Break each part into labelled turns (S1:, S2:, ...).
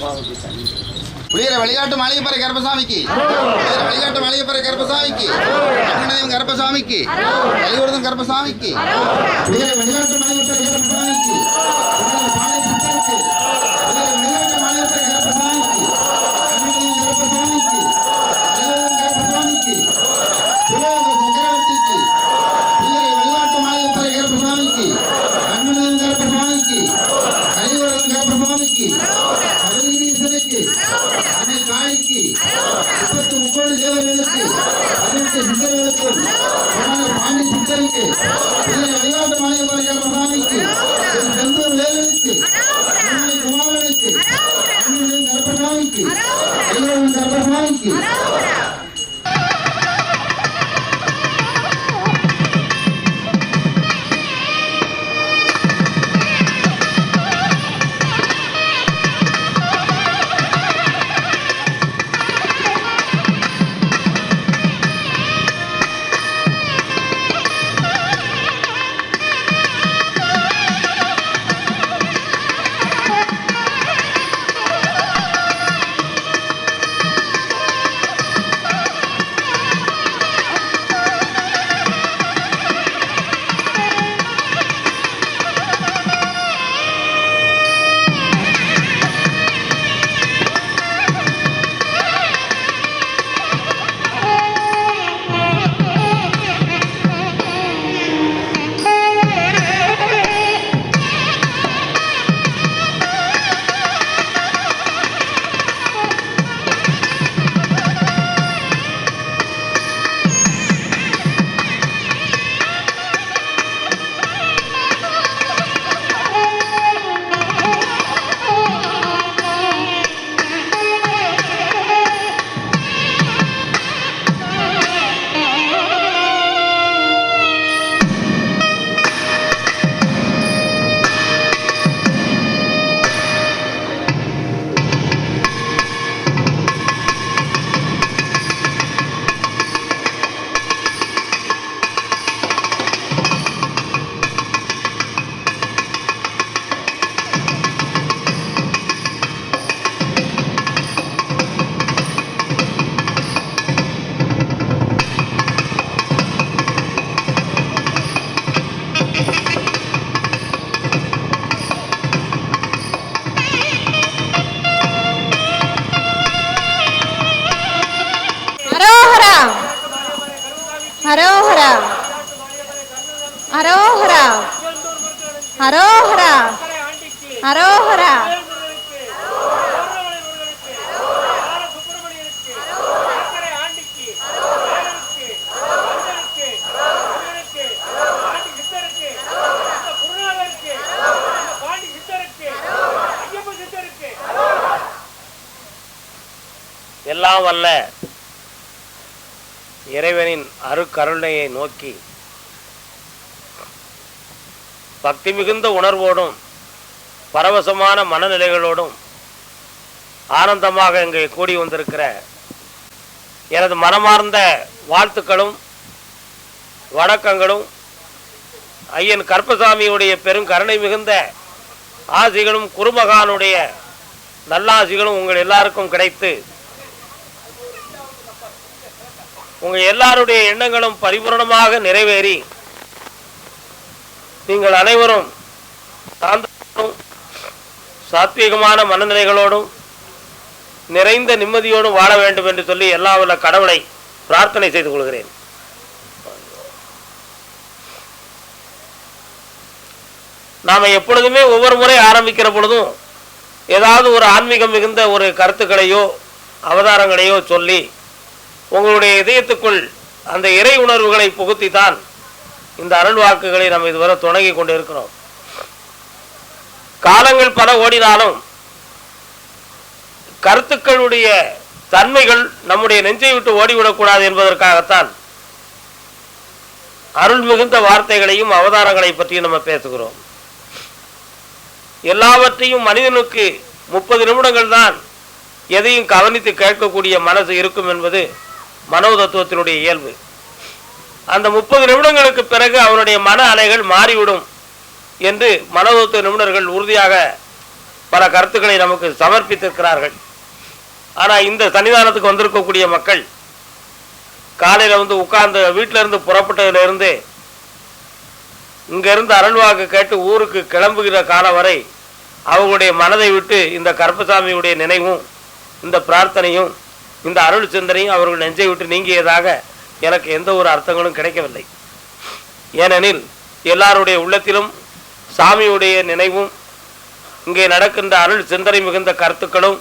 S1: புளியர வழிகாட்டு மாளிகைப்பறை கருப்பசாமிக்கு. புளியர வழிகாட்டு மாளிகைப்பறை கருப்பசாமிக்கு. அங்கனதேவன் கருப்பசாமிக்கு. வழிவர்தன் கருப்பசாமிக்கு. புளியர வழிகாட்டு மாளிகைப்பறை கருப்பசாமிக்கு. పిచ్చర్లకు మన మామి పిచ్చర్లకి
S2: ஹரோஹரா
S3: எல்லாம் வல்ல இறைவனின் அருக்கருணையை நோக்கி. பக்தி மிகுந்த உணர்வோடும் பரவசமான மனநிலைகளோடும் ஆனந்தமாக இங்கே கூடி வந்திருக்கிற எனது மனமார்ந்த வாழ்த்துக்களும் வணக்கங்களும் ஐயன் கற்பசாமியுடைய பெருங்கருணை மிகுந்த ஆசிகளும் குருமகானுடைய நல்லாசிகளும் உங்கள் எல்லாருக்கும் கிடைத்து உங்கள் எல்லாருடைய எண்ணங்களும் பரிபூரணமாக நிறைவேறி நீங்கள் அனைவரும் சாந்தமும் சாத்வீகமான மனநிலைகளோடும் நிறைந்த நிம்மதியோடும் வாழ வேண்டும் என்று சொல்லி எல்லா உள்ள கடவுளை பிரார்த்தனை செய்து கொள்கிறேன். நாம் எப்பொழுதுமே ஒவ்வொரு முறை ஆரம்பிக்கிற பொழுதும் ஏதாவது ஒரு ஆன்மீகம் மிகுந்த ஒரு கருத்துக்களையோ அவதாரங்களையோ சொல்லி உங்களுடைய இதயத்துக்குள் அந்த இறை உணர்வுகளை புகுத்தித்தான் இந்த அருள் வாக்குகளை நம்ம இதுவரை தொடங்கி கொண்டு இருக்கிறோம் காலங்கள் பல ஓடினாலும் கருத்துக்களுடைய தன்மைகள் நம்முடைய நெஞ்சை விட்டு ஓடிவிடக்கூடாது என்பதற்காகத்தான் அருள் மிகுந்த வார்த்தைகளையும் அவதாரங்களை பற்றி நம்ம பேசுகிறோம். எல்லாவற்றையும் மனிதனுக்கு முப்பது நிமிடங்கள் தான் எதையும் கவனித்து கேட்கக்கூடிய மனசு இருக்கும் என்பது மனோ தத்துவத்தினுடைய இயல்பு. அந்த முப்பது நிமிடங்களுக்கு பிறகு அவனுடைய மன அலைகள் மாறிவிடும். என்று மனோதத்துவ நிபுணர்கள் உறுதியாக பல கருத்துக்களை நமக்கு சமர்ப்பித்திருக்கிறார்கள். ஆனால் இந்த சன்னிதானத்துக்கு வந்திருக்கக்கூடிய மக்கள் காலையில் வந்து உட்கார்ந்து வீட்டில இருந்து புறப்பட்டதுல இங்கிருந்து அருள்வாக்கு கேட்டு ஊருக்கு கிளம்புகிற காலம் வரை அவங்களுடைய மனதை விட்டு இந்த கருப்பசாமியுடைய நினைவும் இந்த பிரார்த்தனையும் இந்த அருள் சிந்தனையும் அவர்கள் நெஞ்சை விட்டு நீங்கியதாக எனக்கு எந்த ஒரு அர்த்தங்களும் கிடைக்கவில்லை. ஏனெனில் எல்லாருடைய உள்ளத்திலும் சாமியுடைய நினைவும் இங்கே நடக்கின்ற அருள் சிந்தனை மிகுந்த கருத்துக்களும்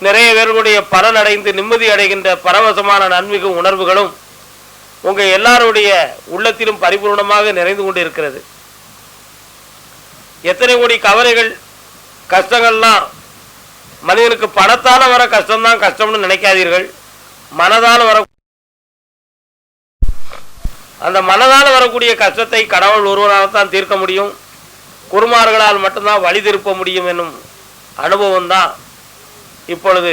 S3: நிறைய பேர்களுடைய பலன் அடைந்து நிம்மதி அடைகின்ற பரவசமான நன்மிகு உணர்வுகளும் உங்க எல்லாருடைய உள்ளத்திலும் பரிபூர்ணமாக நிறைந்து கொண்டு இருக்கிறது எத்தனை கோடி கவலைகள் கஷ்டங்கள்லாம் மனிதனுக்கு பணத்தால் வர கஷ்டம்தான் கஷ்டம்னு நினைக்காதீர்கள். மனதால் வர அந்த மனதால் வரக்கூடிய கஷ்டத்தை கடவுள் ஒருவரால் தான் தீர்க்க முடியும். குருமார்களால் மட்டும்தான் வழி திருப்ப முடியும் என்னும் அனுபவம் தான் இப்பொழுது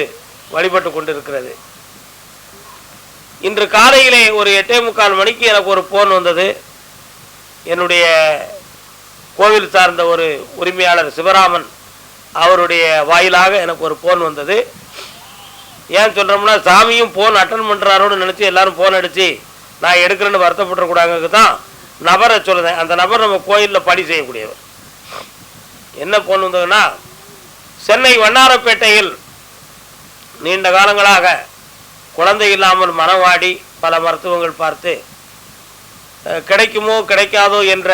S3: வழிபட்டு கொண்டிருக்கிறது. இன்று காலையிலே ஒரு எட்டே முக்கால் மணிக்கு எனக்கு ஒரு ஃபோன் வந்தது. என்னுடைய கோவில் சார்ந்த ஒரு உரிமையாளர் சிவராமன் அவருடைய வாயிலாக எனக்கு ஒரு ஃபோன் வந்தது. ஏன் சொல்கிறோம்னா சாமியும் ஃபோன் அட்டன் பண்ணுறாரோன்னு நினச்சி எல்லோரும் ஃபோன் அடித்து நான் எடுக்கிறேன்னு வருத்தப்பட்டுறக்கூடாதுக்கு தான் நபரை சொல்லுதேன். அந்த நபர் நம்ம கோயிலில் பணி செய்யக்கூடியவர். என்ன கொண்டு வந்ததுன்னா சென்னை வண்ணாரப்பேட்டையில் நீண்ட காலங்களாக குழந்தை இல்லாமல் மனவாடி பல மருத்துவங்கள் பார்த்து கிடைக்குமோ கிடைக்காதோ என்ற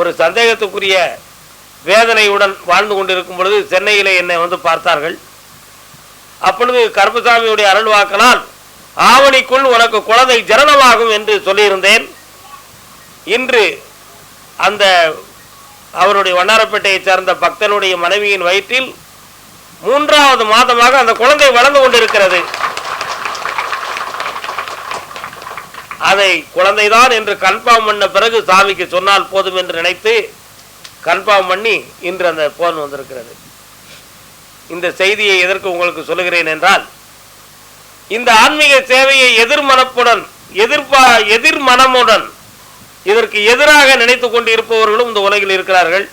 S3: ஒரு சந்தேகத்துக்குரிய வேதனையுடன் வாழ்ந்து கொண்டிருக்கும் பொழுது சென்னையில் என்னை வந்து பார்த்தார்கள். அப்பொழுது கருப்பசாமியுடைய அருள் வாக்கினால் ஆவணிக்குள் உனக்கு குழந்தை ஜனனமாகும் என்று சொல்லியிருந்தேன். இன்று அந்த அவருடைய வண்ணாரப்பேட்டையைச் சேர்ந்த பக்தனுடைய மனைவியின் வயிற்றில் மூன்றாவது மாதமாக அந்த குழந்தை வளர்ந்து கொண்டிருக்கிறது. அதை குழந்தைதான் என்று கன்ஃபார்ம் பண்ண பிறகு சாமிக்கு சொன்னால் போதும் என்று நினைத்து கன்ஃபார்ம் பண்ணி இன்று அந்த போன் வந்திருக்கிறது. இந்த செய்தியை எதற்கு உங்களுக்கு சொல்லுகிறேன் என்றால் இந்த ஆன்மீக சேவையை எதிர்மனப்புடன் எதிர்பா எதிர்மனமுடன் இதற்கு எதிராக நினைத்து கொண்டு இருப்பவர்களும் இந்த உலகில் இருக்கிறார்கள்.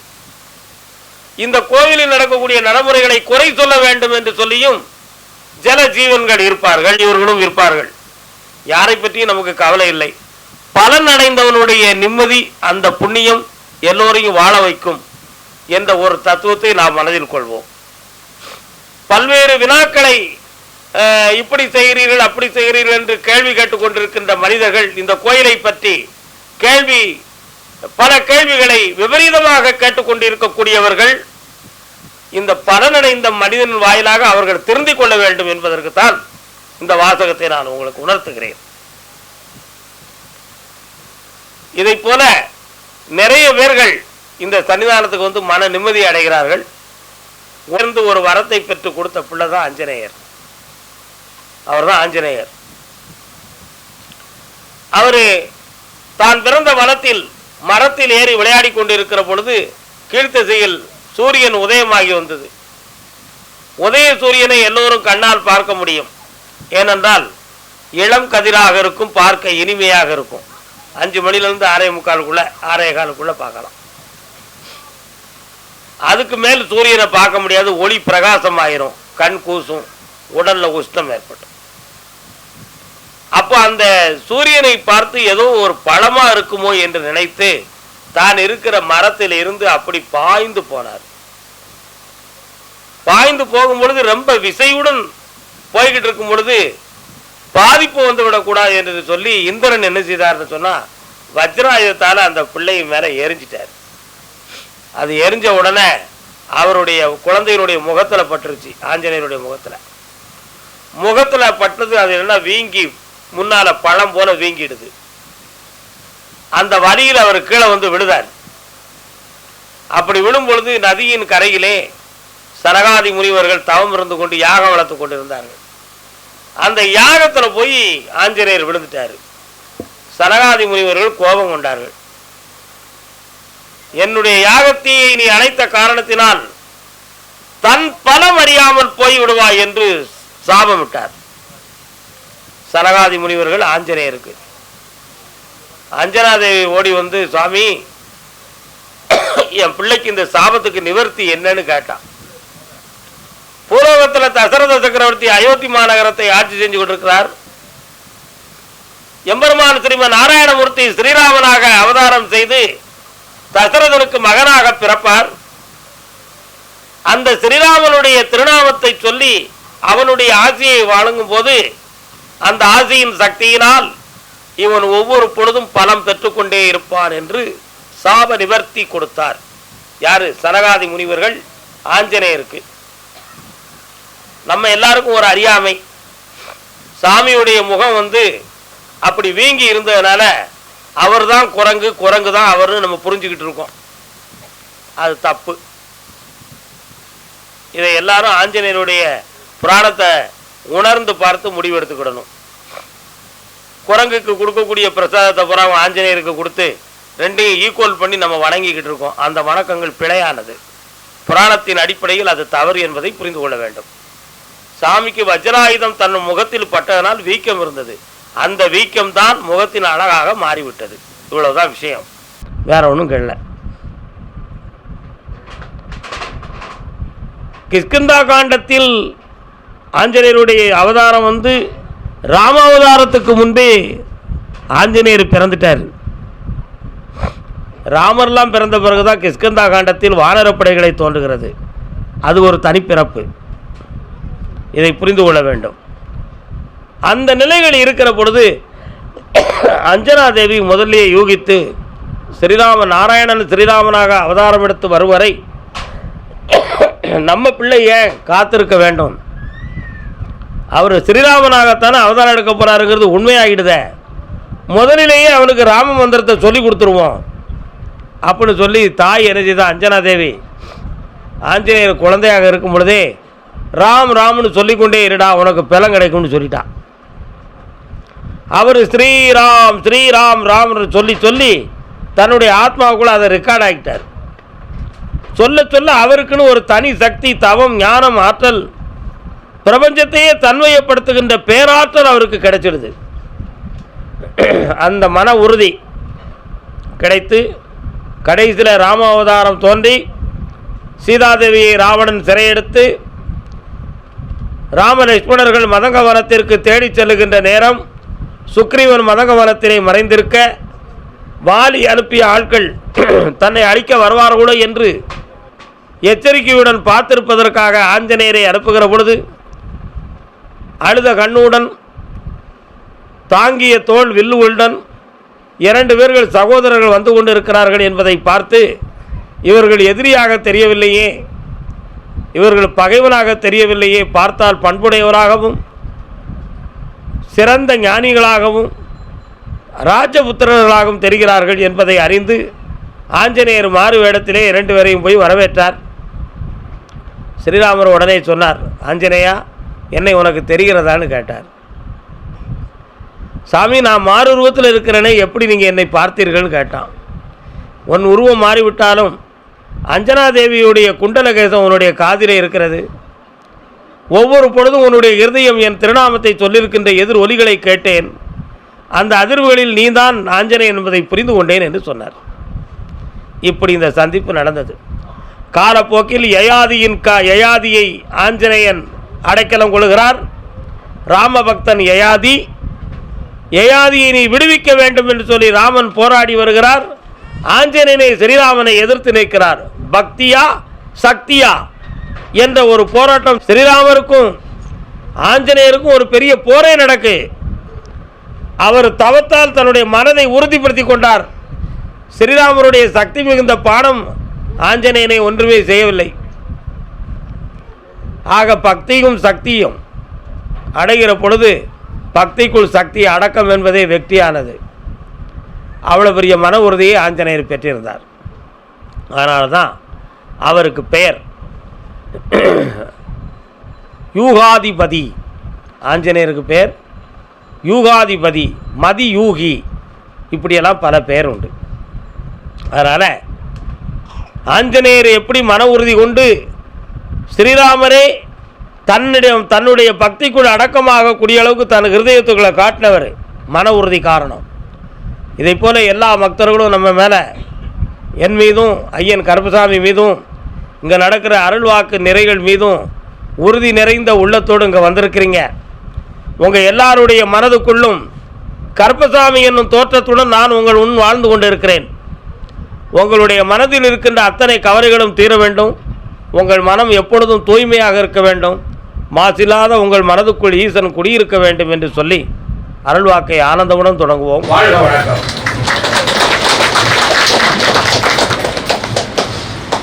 S3: இந்த கோவிலில் நடக்கக்கூடிய நடைமுறைகளை குறை சொல்ல வேண்டும் என்று சொல்லியும் ஜல ஜீவன்கள் இருப்பார்கள் இவர்களும் இருப்பார்கள். யாரை பற்றியும் நமக்கு கவலை இல்லை. பலன் அடைந்தவனுடைய நிம்மதி அந்த புண்ணியம் எல்லோரையும் வாழ வைக்கும் என்ற ஒரு தத்துவத்தை நாம் மனதில் கொள்வோம். பல்வேறு வினாக்களை இப்படி செய்கிறீர்கள் அப்படி செய்கிறீர்கள் என்று கேள்வி கேட்டுக்கொண்டிருக்கின்ற மனிதர்கள் இந்த கோயிலை பற்றி கேள்வி பல கேள்விகளை விபரீதமாக கேட்டுக்கொண்டிருக்கக்கூடியவர்கள் இந்த பலனடைந்த மனிதன் வாயிலாக அவர்கள் திருந்திக் கொள்ள வேண்டும் என்பதற்கு தான் இந்த வாசகத்தை நான் உங்களுக்கு உணர்த்துகிறேன். இதை போல நிறைய பேர்கள் இந்த சன்னிதானத்துக்கு வந்து மன நிம்மதி அடைகிறார்கள். உயர்ந்து ஒரு வரத்தை பெற்று கொடுத்த பிள்ளை தான் ஆஞ்சநேயர். அவர் தான் ஆஞ்சநேயர். அவரு தான் பிறந்த வனத்தில் மரத்தில் ஏறி விளையாடி கொண்டிருக்கிற பொழுது கீழ்த்திசையில் சூரியன் உதயமாகி வந்தது. உதய சூரியனை எல்லோரும் கண்ணால் பார்க்க முடியும். ஏனென்றால் இளம் கதிராக இருக்கும் பார்க்க இனிமையாக இருக்கும். அஞ்சு மணிலேருந்து ஆறே முக்காலுக்குள்ள ஆறே காலுக்குள்ள பார்க்கலாம். அதுக்கு மேல் சூரியனை பார்க்க முடியாது ஒளி பிரகாசம் ஆயிரும் கண் கூசும் உடல்ல உஷ்ணம் ஏற்படும். அப்போ அந்த சூரியனை பார்த்து ஏதோ ஒரு பழமா இருக்குமோ என்று நினைத்து தான் இருக்கிற மரத்தில் இருந்து அப்படி பாய்ந்து போனார். பாய்ந்து போகும் பொழுது ரொம்ப விசையுடன் போய்கிட்டு இருக்கும் பொழுது பாதிப்பு வந்து விடக்கூடாது என்று சொல்லி இந்திரன் என்ன செய்தார்னு சொன்னா வஜ்ராயுதத்தால அந்த பிள்ளை மேல எரிஞ்சிட்டார். அது எரிஞ்ச உடனே அவருடைய குழந்தையினுடைய முகத்துல பட்டுருச்சு ஆஞ்சநேயருடைய முகத்துல. முகத்துல பட்டது அது என்ன வீங்கி முன்னால பழம் போல வீங்கிடுது. அந்த வழியில் அவர் கீழே வந்து விழுதார் அப்படி விழும் பொழுது நதியின் கரையிலே சனகாதி முனிவர்கள் தவம் இருந்து கொண்டு யாகம் வளர்த்து கொண்டிருந்தார்கள். அந்த யாகத்துல போய் ஆஞ்சநேயர் விழுந்துட்டாரு. சனகாதி முனிவர்கள் கோபம் கொண்டார்கள். என்னுடைய யாகத்தையை நீ அணைத்த காரணத்தினால் தன் பலம் அறியாமல் போய் விடுவாய் என்று சாபமிட்டார் சனகாதி முனிவர்கள் ஆஞ்சநேயருக்கு. அஞ்சனாதேவி ஓடி வந்து சுவாமி என் பிள்ளைக்கு இந்த சாபத்துக்கு நிவர்த்தி என்னன்னு கேட்டான் பூலோகத்தில் தசரத சக்கரவர்த்தி அயோத்தி மாநகரத்தை ஆட்சி செஞ்சு கொண்டிருக்கிறார். எம்பெருமான் ஸ்ரீமன் நாராயணமூர்த்தி ஸ்ரீராமனாக அவதாரம் செய்து தசரதனுக்கு மகனாக பிறப்பார். அந்த ஸ்ரீராமனுடைய திருநாமத்தை சொல்லி அவனுடைய ஆசையை வழங்கும் போது அந்த ஆசையின் சக்தியினால் இவன் ஒவ்வொரு பொழுதும் பலம் பெற்றுக்கொண்டே இருப்பான் என்று சாப நிவர்த்தி கொடுத்தார். யாரு? சனகாதி முனிவர்கள் ஆஞ்சநேயருக்கு. நம்ம எல்லாருக்கும் ஒரு அறியாமை. சாமியுடைய முகம் வந்து அப்படி வீங்கி இருந்ததுனால அவர்தான் குரங்கு குரங்கு தான் அவர்னு நம்ம புரிஞ்சுக்கிட்டு இருக்கோம். அது தப்பு. இதை எல்லாரும் ஆஞ்சநேயருடைய புராணத்தை உணர்ந்து பார்த்து முடிவெடுத்துக்கிடணும். குரங்குக்கு கொடுக்கக்கூடிய பிரசாதத்தை பூரா ஆஞ்சநேயருக்கு கொடுத்து ரெண்டையும் ஈக்குவல் பண்ணி நம்ம வணங்கிக்கிட்டு இருக்கோம். அந்த வணக்கங்கள் பிழையானது. புராணத்தின் அடிப்படையில் அது தவறு என்பதை புரிந்து கொள்ள வேண்டும். சாமிக்கு வஜ்ராயுதம் தன் முகத்தில் பட்டதனால் வீக்கம் இருந்தது. அந்த வீக்கம் தான் முகத்தின் அழகாக மாறிவிட்டது. இவ்வளவுதான் விஷயம். வேற ஒன்றும் கேள்ல கிஷ்கிந்தா காண்டத்தில் ஆஞ்சநேயருடைய அவதாரம் வந்து ராமாவதாரத்துக்கு முன்பே ஆஞ்சநேயர் பிறந்துட்டார். ராமர்லாம் பிறந்த பிறகுதான் கிஷ்கந்தா காண்டத்தில் வானரப்படைகளை தோன்றுகிறது. அது ஒரு தனிப்பிறப்பு. இதை புரிந்து கொள்ள வேண்டும். அந்த நிலைகள் இருக்கிற பொழுது அஞ்சனா தேவி முதல்லயே யூகித்து ஸ்ரீராம நாராயணன் ஸ்ரீராமனாக அவதாரம் எடுத்து வருவரை நம்ம பிள்ளை ஏன் காத்திருக்க வேண்டும்? அவர் ஸ்ரீராமனாகத்தானே அவதாரம் எடுக்க போகிறாருங்கிறது உண்மையாகிடுதே. முதலிலேயே அவனுக்கு ராம மந்திரத்தை சொல்லி கொடுத்துருவோம். அப்படின்னு சொல்லி தாய் என்ன செய்தா அஞ்சனா தேவி ஆஞ்சநேயர் குழந்தையாக இருக்கும் பொழுதே ராம் ராம்னு சொல்லிக்கொண்டே இருடா உனக்கு பலம் கிடைக்கும்னு சொல்லிட்டான் அவர் ஸ்ரீராம் ஸ்ரீராம் ராம்னு சொல்லி சொல்லி தன்னுடைய ஆத்மாவுக்குள்ள அதை ரெக்கார்ட் ஆகிட்டார் சொல்ல சொல்ல அவருக்குன்னு ஒரு தனி சக்தி தவம் ஞானம் ஆற்றல் பிரபஞ்சத்தையே தன்மையப்படுத்துகின்ற பேராற்றல் அவருக்கு கிடைச்சிடுது. அந்த மன உறுதி கிடைத்து கடைசியில் ராம அவதாரம் தோன்றி சீதாதேவியை ராவணன் சிறையெடுத்து ராம லட்சுமணர்கள் மதங்கவனத்திற்கு தேடிச் செல்லுகின்ற நேரம் சுக்ரீவன் மதங்கவனத்திலே மறைந்திருக்க வாலி அனுப்பிய ஆட்கள் தன்னை அழிக்க வருவார்களோ என்று எச்சரிக்கையுடன் பார்த்திருப்பதற்காக ஆஞ்சநேயரை அனுப்புகிற பொழுது அழுத கண்ணுடன் தாங்கிய தோல் வில்லுவுடன் இரண்டு பேர்கள் சகோதரர்கள் வந்து கொண்டிருக்கிறார்கள் என்பதை பார்த்து இவர்கள் எதிரியாக தெரியவில்லையே. இவர்கள் பகைவனாக தெரியவில்லையே. பார்த்தால் பண்புடையவராகவும் சிறந்த ஞானிகளாகவும் ராஜபுத்திரர்களாகவும் தெரிகிறார்கள் என்பதை அறிந்து ஆஞ்சநேயர் மாறு வேடத்திலே இரண்டு பேரையும் போய் வரவேற்றார். ஸ்ரீராமர் உடனே சொன்னார் ஆஞ்சநேயா என்னை உனக்கு தெரிகிறதான்னு கேட்டார். சாமி நான் மாறு உருவத்தில் இருக்கிறேனே எப்படி நீங்கள் என்னை பார்த்தீர்கள்னு கேட்டான். உன் உருவம் மாறிவிட்டாலும் அஞ்சனா தேவியுடைய குண்டலகேசம் உன்னுடைய காதிலே இருக்கிறது. ஒவ்வொரு பொழுதும் உன்னுடைய இருதயம் என் திருநாமத்தை சொல்லியிருக்கின்ற எதிர் ஒலிகளை கேட்டேன். அந்த அதிர்வுகளில் நீதான் ஆஞ்சனை என்பதை புரிந்து கொண்டேன் என்று சொன்னார். இப்படி இந்த சந்திப்பு நடந்தது. காலப்போக்கில் யயாதியின் கா யயாதியை ஆஞ்சநேயன் அடைக்கலம் கொள்கிறார். ராமபக்தன் யயாதி யயாதியை நீ விடுவிக்க வேண்டும் என்று சொல்லி ராமன் போராடி வருகிறார். ஆஞ்சநேயனை ஸ்ரீராமனை எதிர்த்து நிற்கிறார். பக்தியா சக்தியா என்ற ஒரு போராட்டம் ஸ்ரீராமருக்கும் ஆஞ்சநேயருக்கும் ஒரு பெரிய போரே நடக்கு. அவர் தவத்தால் தன்னுடைய மனதை உறுதிப்படுத்தி கொண்டார். ஸ்ரீராமருடைய சக்தி மிகுந்த பாடம் ஆஞ்சநேயனை ஒன்றுமே செய்யவில்லை. ஆக பக்தியும் சக்தியும் அடைகிற பொழுது பக்திக்குள் சக்தி அடக்கம் என்பதே வெற்றியானது. அவ்வளோ பெரிய மன உறுதியை ஆஞ்சநேயர் பெற்றிருந்தார். அதனால தான் அவருக்கு பெயர் யூகாதிபதி. ஆஞ்சநேயருக்கு பெயர் யூகாதிபதி மதி யூகி இப்படியெல்லாம் பல பெயர் உண்டு. அதனால் ஆஞ்சநேயர் எப்படி மன உறுதி கொண்டு ஸ்ரீராமரே தன்னிடம் தன்னுடைய பக்திக்குள் அடக்கமாகக்கூடிய அளவுக்கு தன் ஹிருதயத்துக்குள்ளே காட்டினவர் மன உறுதி காரணம். இதை போல எல்லா பக்தர்களும் நம்ம மேலே என் மீதும் ஐயன் கருப்பசாமி மீதும் இங்கே நடக்கிற அருள்வாக்கு நிறைகள் மீதும் உறுதி நிறைந்த உள்ளத்தோடு இங்கே வந்திருக்கிறீங்க. உங்கள் எல்லாருடைய மனதுக்குள்ளும் கருப்பசாமி என்னும் தோற்றத்துடன் நான் உங்கள் உன் வாழ்ந்து கொண்டிருக்கிறேன். உங்களுடைய மனதில் இருக்கின்ற அத்தனை கவலைகளும் தீர வேண்டும். உங்கள் மனம் எப்பொழுதும் தூய்மையாக இருக்க வேண்டும். மாசில்லாத உங்கள் மனதுக்குள் ஈசன் குடியிருக்க வேண்டும் என்று சொல்லி அருள்வாக்கை ஆனந்தமுடன் தொடங்குவோம். வாழ்க வணக்கம்.